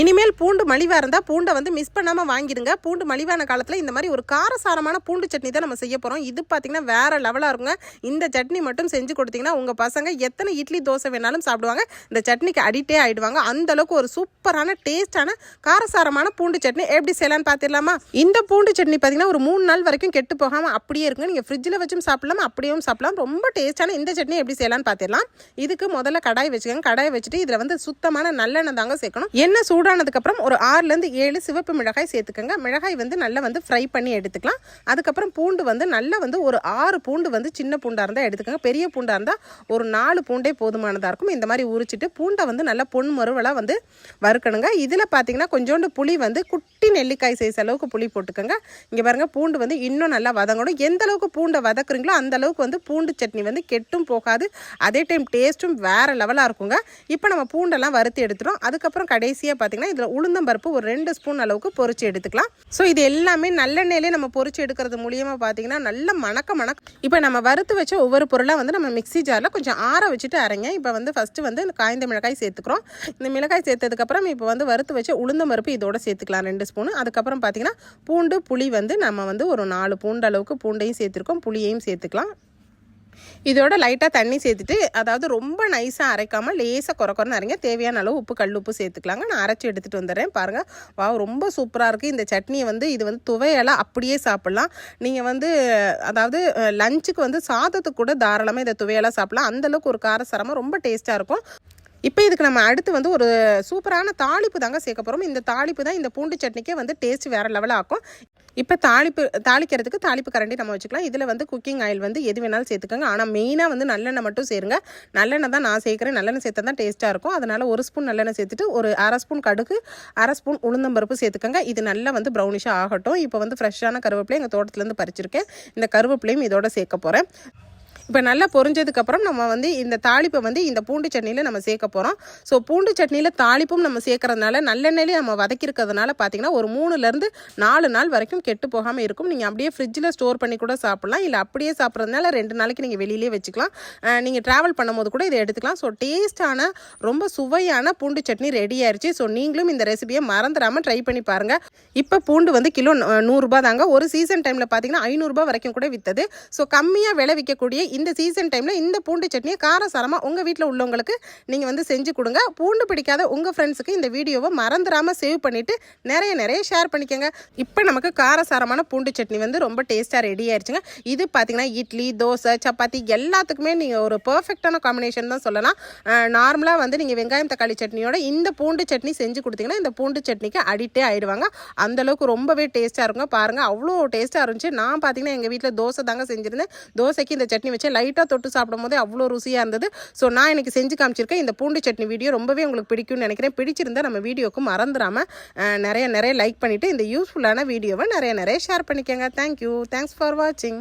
இனிமேல் பூண்டு மலிவாக இருந்தால் பூண்டை வந்து மிஸ் பண்ணாமல் வாங்கிடுங்க. பூண்டு மலிவான காலத்தில் இந்த மாதிரி ஒரு காரசாரமான பூண்டு சட்னி தான் நம்ம செய்ய போகிறோம் இது பார்த்திங்கன்னா வேறு லெவலாக இருக்குங்க. இந்த சட்னி மட்டும் செஞ்சு கொடுத்தீங்கன்னா உங்கள் பசங்க எத்தனை இட்லி தோசை வேணாலும் சாப்பிடுவாங்க. இந்த சட்னிக்கு அடிக்டே ஆகிடுவாங்க அந்தளவுக்கு ஒரு சூப்பரான டேஸ்டான காரசாரமான பூண்டு சட்னி எப்படி செய்யலாம்னு பார்த்துடலாமா இந்த பூண்டு சட்னி பார்த்தீங்கன்னா ஒரு மூணு நாள் வரைக்கும் கெட்டு போகாமல் அப்படியே இருக்குங்க. நீங்கள் ஃப்ரிட்ஜில் வச்சும் சாப்பிடலாம் அப்படியும் சாப்பிடலாம். ரொம்ப டேஸ்டான இந்த சட்னி எப்படி செய்யலாம்னு பார்த்துடலாம் இதுக்கு முதல்ல கடாய் வச்சுக்கோங்க. கடாய் வச்சுட்டு இதில் வந்து சுத்தமான நல்லெண்ணெய் தாங்க சேர்க்கணும். எண்ணெய் சூடானதுக்கப்புறம் ஒரு ஆறுலேருந்து ஏழு சிவப்பு மிளகாய் சேர்த்துக்கோங்க. மிளகாய் வந்து நல்லா வந்து ஃப்ரை பண்ணி எடுத்துக்கலாம். அதுக்கப்புறம் பூண்டு வந்து நல்லா வந்து ஒரு ஆறு பூண்டு வந்து சின்ன பூண்டாக இருந்தால் எடுத்துக்கோங்க. பெரிய பூண்டாக இருந்தால் ஒரு நாலு பூண்டே போதுமானதாக இருக்கும். இந்த மாதிரி உரிச்சிட்டு பூண்டை வந்து நல்லா பொன் மறுவலாக வந்து வறுக்கணுங்க. இதில் பார்த்தீங்கன்னா கொஞ்சோண்டு புளி வந்து குட்டி நெல்லிக்காய் சைஸ் அளவுக்கு புளி போட்டுக்கோங்க. இங்கே பாருங்கள் பூண்டு வந்து இன்னும் நல்லா வதங்கணும். எந்த அளவுக்கு பூண்டை வதக்குறீங்களோ அந்த அளவுக்கு வந்து பூண்டு சட்னி வந்து கெட்டும் போகாது. அதே டைம் டேஸ்ட்டும் வேறு லெவலாக இருக்குங்க. இப்போ நம்ம பூண்டெல்லாம் வறுத்து எடுத்துட்டோம். அதுக்கப்புறம் கடைசியாக பார்த்தீங்கன்னா இதில் உளுந்தம்பருப்பு ஒரு ரெண்டு ஸ்பூன் அளவுக்கு பொறிச்சு எடுத்துக்கலாம். ஸோ இது எல்லாமே நல்லெண்ணெயிலே நம்ம பொறிச்சு எடுக்கிறது மூலியமாக பார்த்தீங்கன்னா நல்ல மணக்க மணக்க. இப்போ நம்ம வறுத்து வச்ச ஒவ்வொரு பொருளாக வந்து நம்ம மிக்ஸி ஜாரில் கொஞ்சம் ஆற வச்சுட்டு அரைங்க. இப்போ வந்து ஃபஸ்ட்டு வந்து இந்த காய்ந்த மிளகாய் சேர்த்துக்கிறோம். இந்த மிளகாய் சேர்த்ததுக்கப்புறம் இப்போ வந்து வறுத்து வச்ச உளுந்தம்பருப்பு இதோட சேர்த்துக்கலாம் ரெண்டு ஸ்பூன். அதுக்கப்புறம் பார்த்தீங்கன்னா பூண்டு புளி வந்து நம்ம வந்து ஒரு நாலு பூண்டு அளவுக்கு பூண்டையும் சேர்த்துருக்கோம். புளியையும் சேர்த்துக்கலாம். இதோட லைட்டாக தண்ணி சேர்த்துட்டு அதாவது ரொம்ப நைஸாக அரைக்காமல் லேசாக குறை குறைன்னு அரைங்க. தேவையான அளவு உப்பு கல் உப்பு சேர்த்துக்கலாங்க. நான் அரைச்சி எடுத்துகிட்டு வந்துடுறேன். பாருங்கள் வா ரொம்ப சூப்பராக இருக்குது இந்த சட்னியை வந்து இது வந்து துவையெல்லாம் அப்படியே சாப்பிட்லாம். நீங்கள் வந்து அதாவது லஞ்சுக்கு வந்து சாதத்துக்கு கூட தாராளமாக இதை துவையெல்லாம் சாப்பிட்லாம். அந்தளவுக்கு ஒரு காரசாரமாக ரொம்ப டேஸ்ட்டாக இருக்கும். இப்போ இதுக்கு நம்ம அடுத்து வந்து ஒரு சூப்பரான தாளிப்பு தாங்க சேர்க்க போகிறோம் இந்த தாளிப்பு தான் இந்த பூண்டு சட்னிக்கே வந்து டேஸ்ட் வேறு லெவலாக ஆக்கும். இப்போ தாளிப்பு தாளிக்கிறதுக்கு தாளிப்பு கரண்டி நம்ம வச்சுக்கலாம். இதில் வந்து குக்கிங் ஆயில் வந்து எது வேணாலும் சேர்த்துக்கோங்க. ஆனால் மெயினாக வந்து நல்லெண்ணெய் மட்டும் சேருங்க. நல்லெண்ணெய் தான் நான் சேர்க்குறேன். நல்லெண்ணெய் சேர்த்தா தான் டேஸ்ட்டாக இருக்கும். அதனால் ஒரு ஸ்பூன் நல்லெண்ணெய் சேர்த்துட்டு ஒரு அரை ஸ்பூன் கடுகு அரை ஸ்பூன் உளுந்தம்பருப்பு சேர்த்துக்கோங்க. இது நல்லா வந்து ப்ரௌனிஷாக ஆகட்டும். இப்போ வந்து ஃப்ரெஷ்ஷான கருவேப்பிலை எங்கள் தோட்டத்துலேருந்து பறிச்சிருக்கேன். இந்த கருவேப்பிலையும் இதோட சேர்க்க போகிறேன் இப்போ நல்லா பொரிஞ்சதுக்கப்புறம் நம்ம வந்து இந்த தாளிப்பை வந்து இந்த பூண்டு சட்னியில் நம்ம சேர்க்க போகிறோம் ஸோ பூண்டு சட்னியில் தாளிப்பும் நம்ம சேர்க்கறதுனால நல்லெண்ணெயிலே நம்ம வதக்கிருக்கிறதுனால பார்த்தீங்கன்னா ஒரு மூணுலேருந்து நாலு நாள் வரைக்கும் கெட்டு போகாமல் இருக்கும். நீங்கள் அப்படியே ஃப்ரிட்ஜில் ஸ்டோர் பண்ணி கூட சாப்பிட்லாம். இல்லை அப்படியே சாப்பிட்றதுனால ரெண்டு நாளைக்கு நீங்கள் வெளியிலே வச்சுக்கலாம். நீங்கள் ட்ராவல் பண்ணும்போது கூட இதை எடுத்துக்கலாம். ஸோ டேஸ்டான ரொம்ப சுவையான பூண்டு சட்னி ரெடி ஆயிடுச்சு ஸோ நீங்களும் இந்த ரெசிபியை மறந்துடாமல் ட்ரை பண்ணி பாருங்கள் இப்போ பூண்டு வந்து கிலோ நூறுரூபா தாங்க. ஒரு சீசன் டைமில் பார்த்தீங்கன்னா ஐநூறுரூபா வரைக்கும் கூட விற்றது ஸோ கம்மியாக விளைவிக்கக்கூடிய இந்த சீசன் டைமில் இந்த பூண்டு சட்னியை காரசாரமாக உங்கள் வீட்டில் உள்ளவங்களுக்கு நீங்கள் வந்து செஞ்சு கொடுங்க. பூண்டு பிடிக்காத உங்கள் ஃப்ரெண்ட்ஸுக்கு இந்த வீடியோவை மறந்துடாமல் சேவ் பண்ணிவிட்டு நிறைய நிறைய ஷேர் பண்ணிக்கோங்க. இப்போ நமக்கு காரசாரமான பூண்டு சட்னி வந்து ரொம்ப டேஸ்ட்டாக ரெடி ஆயிடுச்சுங்க இது பார்த்தீங்கன்னா இட்லி தோசை சப்பாத்தி எல்லாத்துக்குமே நீங்கள் ஒரு பர்ஃபெக்டான காம்பினேஷன் தான் சொல்லலாம். நார்மலாக வந்து நீங்கள் வெங்காயம் தக்காளி சட்னியோட இந்த பூண்டு சட்னி செஞ்சு கொடுத்தீங்கன்னா இந்த பூண்டு சட்னிக்கு அடிக்டே ஆயிடுவாங்க அந்தளவுக்கு ரொம்பவே டேஸ்ட்டாக இருக்குங்க. பாருங்கள் அவ்வளோ டேஸ்ட்டாக இருந்துச்சு. நான் பார்த்தீங்கன்னா எங்கள் வீட்டில் தோசை தாங்க செஞ்சுருந்தேன். தோசைக்கு இந்த சட்னி வச்சு லைட்டாக தொட்டு சாப்பிடும் போதே அவ்வளோ ருசியாக இருந்தது. ஸோ நான் எனக்கு செஞ்சு காமிச்சிருக்கேன். இந்த பூண்டு சட்னி வீடியோ ரொம்பவே உங்களுக்கு பிடிக்கும்னு நினைக்கிறேன். பிடிச்சிருந்தா நம்ம வீடியோக்கு மறந்துடாமல் நிறைய நிறைய லைக் பண்ணிவிட்டு இந்த யூஸ்ஃபுல்லான வீடியோவை நிறைய நிறைய ஷேர் பண்ணிக்கோங்க. தேங்க்யூ தேங்க்ஸ் ஃபார் வாட்சிங்